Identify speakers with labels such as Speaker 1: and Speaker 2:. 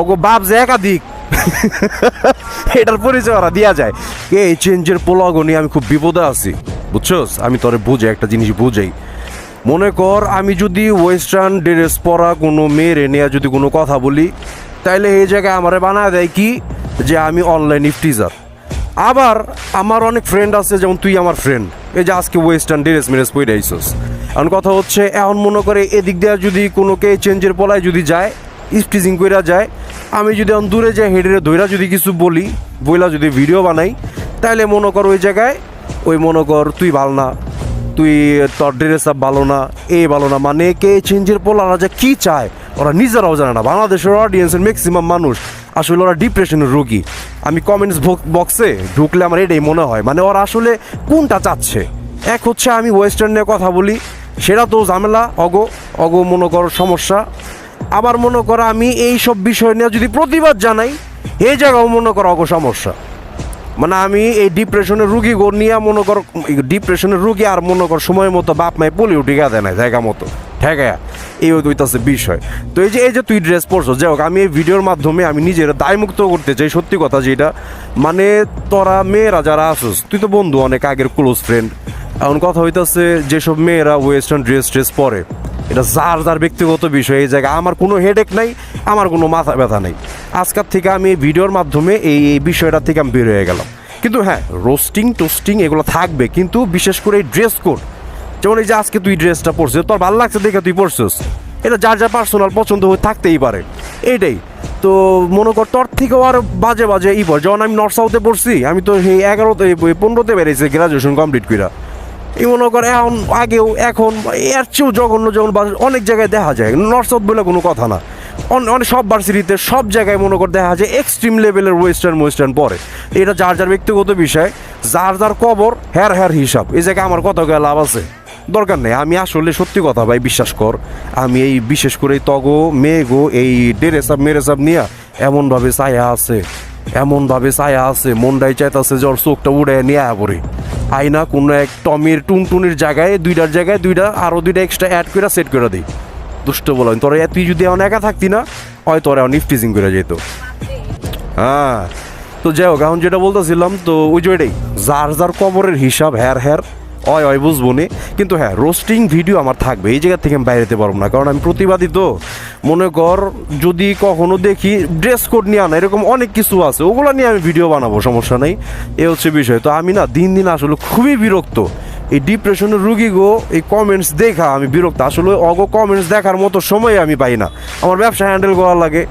Speaker 1: অগো বাপ যে একাধিক। এটার পরিচয় ওরা দিয়া যায়। কে এই চেঞ্জের পোলাগো নিয়ে আমি খুব বিপদে আছি, বুঝছস? আমি তোরে বুঝে একটা জিনিস বুঝাই। মনে কর, আমি যদি ওয়েস্টার্ন ড্রেস পরা কোনো মেয়ের নিয়ে যদি কোনো কথা বলি, তাইলে এই জায়গায় আমারে বানায় দেয় কি? যে আমি অনলাইন ইফটিজার আবার আমার অনেক ফ্রেন্ড আছে, যেমন তুই আমার ফ্রেন্ড এই যে আজকে ওয়েস্টার্ন ড্রেস মেরেস পরে আইসস। এখন কথা হচ্ছে, এখন মনে করে এদিক দিয়ে যদি কোনো কে চেঞ্জের পলায় যদি যায় ইফটিজিং কইরা যায় আমি যদি দূরে যাই হেডের ধইরা যদি কিছু বলি, বইলা যদি ভিডিও বানাই, তাহলে মনে কর ওই জায়গায়, ওই মনে কর তুই ভালো না, তুই তোর ড্রেস আপ ভালো না, এ ভালো না মানে কে চেঞ্জের পোলারা যে কী চায়, ওরা নিজেরাও জানে না। বাংলাদেশের অডিয়েন্সের ম্যাক্সিমাম মানুষ, আসলে ওরা ডিপ্রেশনের রোগী। আমি কমেন্টস বক্সে ঢুকলে আমার এটাই মনে হয় মানে ওরা আসলে কোনটা চাচ্ছে? এক হচ্ছে আমি ওয়েস্টার্ন নিয়ে কথা বলি, সেটা তো ঝামেলা, অগো অগো মনে কর সমস্যা। আবার মনে করো আমি এই সব বিষয় নিয়ে যদি প্রতিবাদ জানাই এই জায়গাও মনে করো অগো সমস্যা। মানে আমি এই ডিপ্রেশনের রুগী গো নিয়ে মনে কর ডিপ্রেশনের রুগী আর মনে কর সময় মতো বাপ মায় পলিও টিকা দেয় না জায়গা মতো। ঠেকা এই হইতাছে বিষয়। তো এই যে এই যে তুই ড্রেস পরছো, যাই হোক, আমি এই ভিডিওর মাধ্যমে আমি নিজের দায়মুক্ত করতে চাই, সত্যি কথা যেটা। মানে তোরা মেয়েরা যারা আসোস তুই তো বন্ধু, অনেক আগের ক্লোজ ফ্রেন্ড এখন কথা হইতাছে, যেসব মেয়েরা ওয়েস্টার্ন ড্রেস ট্রেস পরে এটা যার যার ব্যক্তিগত বিষয়, এই জায়গায় আমার কোনো হেডেক নাই, আমার কোনো মাথা ব্যথা নেই। আজকের থেকে আমি এই ভিডিওর মাধ্যমে এই এই বিষয়টা থেকে আমি বের হয়ে গেলাম। কিন্তু হ্যাঁ রোস্টিং টোস্টিং এগুলো থাকবে, কিন্তু বিশেষ করে এই ড্রেস কোড যেমন এই যে আজকে তুই ড্রেসটা পরছিস, তোর ভালো লাগছে দেখে তুই পরছিস। এটা যার যার পার্সোনাল পছন্দ হয়ে থাকতেই পারে। এইটাই। তো মনে কর তোর থেকেও আর বাজে বাজে ই পর। যেমন আমি নর্থ সাউথে পড়ছি, আমি তো সেই এগারোতে পনেরোতে বেরিয়েছি গ্রাজুয়েশন কমপ্লিট করা এই মনে কর এখন, আগেও, এখন, এর চেয়েও জঘন্য বা- অনেক জায়গায় দেখা যায়। নর্থ বলে কোনো কথা না। অন- অনেক সব ভার্সিটিতে সব জায়গায় মনে কর দেখা যায় এক্সট্রিম লেভেলের ওয়েস্টার্ন ওয়েস্টার্ন পরে। এটা যার যার ব্যক্তিগত বিষয়, যার যার কবর, হ্যার হ্যার হিসাব। এই জায়গায় আমার কত গেলে লাভ আছে। দরকার নেই, আমি আসলে সত্যি কথা ভাই, বিশ্বাস কর, আমি এই বিশেষ করে তগো, মেঘো, এই ডেরেসাব মেরেসাব নিয়ে এমনভাবে ছায়া আছে, এমনভাবে ছায়া আছে, মনটাই চাইতাছে যে ওর চোখটা উড়ে নিয়ে পড়ে। আইনা কোনো এক টমির টুনটুনির জায়গায়, দুইটার জায়গায় দুইটা, আরও দুইটা এক্সট্রা অ্যাড করে সেট করে দিই। দুষ্ট বলেন তোরা তুই যদি এখন একা থাকতি না, হয় তোরা এখন ইফটিজিং করে যেত হ্যাঁ তো যাই হোক, এখন যেটা বলতেছিলাম, তো ওই যে এটাই যার যার কবরের হিসাব, হ্যার হ্যার অয় অয় বুঝব নে। কিন্তু হ্যাঁ রোস্টিং ভিডিও আমার থাকবে, এই জায়গা থেকে আমি বাইরেতে পারব না, কারণ আমি প্রতিবাদী তো। মনে কর, যদি কখনো দেখি ড্রেস কোড নিয়ে আনা, এরকম অনেক কিছু আছে, ওগুলো নিয়ে আমি ভিডিও বানাবো, সমস্যা নেই। এ হচ্ছে বিষয়। তো আমি না দিন দিন আসলে খুবই বিরক্ত। এই ডিপ্রেশনের রুগী গো, এই কমেন্টস দেখা আমি বিরক্ত। আসলে অগো কমেন্টস দেখার মতো সময় আমি পাই না। আমার ব্যবসা হ্যান্ডেল করা লাগে।